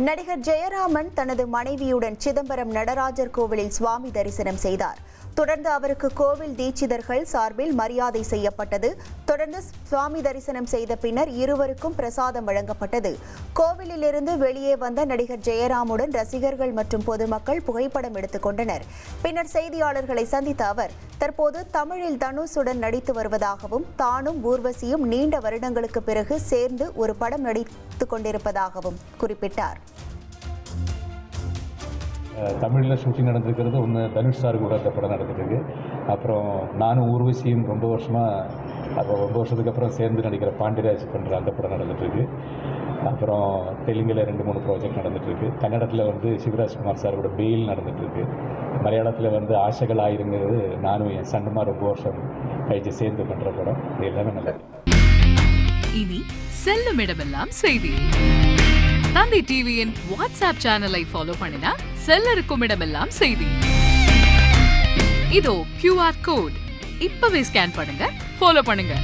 நடிகர் ஜெயராமன் தனது மனைவியுடன் சிதம்பரம் நடராஜர் கோவிலில் சுவாமி தரிசனம் செய்தார். தொடர்ந்து அவருக்கு கோவில் தீட்சிதர்கள் சார்பில் மரியாதை செய்யப்பட்டது. தொடர்ந்து சுவாமி தரிசனம் செய்த பின்னர் இருவருக்கும் பிரசாதம் வழங்கப்பட்டது. கோவிலிலிருந்து வெளியே வந்த நடிகர் ஜெயராமுடன் ரசிகர்கள் மற்றும் பொதுமக்கள் புகைப்படம் எடுத்துக் கொண்டனர். பின்னர் செய்தியாளர்களை சந்தித்த அவர் தற்போது தமிழில் தனுஷுடன் நடித்து வருவதாகவும் தானும் ஊர்வசியும் நீண்ட வருடங்களுக்கு பிறகு சேர்ந்து ஒரு படம் நடித்துக் கொண்டிருப்பதாகவும் குறிப்பிட்டார். தமிழில் ஷூட்டிங் நடந்திருக்கிறது. ஒன்று தனுஷ் சார் கூட அந்த படம் நடந்துட்டுருக்கு அப்புறம் நானும் ஊர்வசியும் ரொம்ப வருஷமாக அப்போ ரொம்ப வருஷத்துக்கு அப்புறம் சேர்ந்து நடிக்கிற பாண்டியராஜ் பண்ணுற அந்த படம் நடந்துட்டுருக்கு அப்புறம் தெலுங்கில் ரெண்டு மூணு ப்ராஜெக்ட் நடந்துகிட்ருக்கு கன்னடத்தில் வந்து சிவராஜ்குமார் சாரோட கூட பெயில் நடந்துகிட்ருக்கு மலையாளத்தில் வந்து ஆசைகள் ஆயிருங்கிறது நானும் என் சண்டமாக ரொம்ப வருஷம் கழிச்சு சேர்ந்து பண்ணுற படம். இது எல்லாமே நல்லா இனி செல்லும் இடமெல்லாம் செய்தி. தந்தை டிவியின் வாட்ஸ்அப் சேனலை ஃபாலோ பண்ணினா செல்ல இருக்கும் இடமெல்லாம் செய்தி. இதோ கியூஆர் கோட் இப்பவே ஸ்கேன் பண்ணுங்க ஃபாலோ பண்ணுங்க.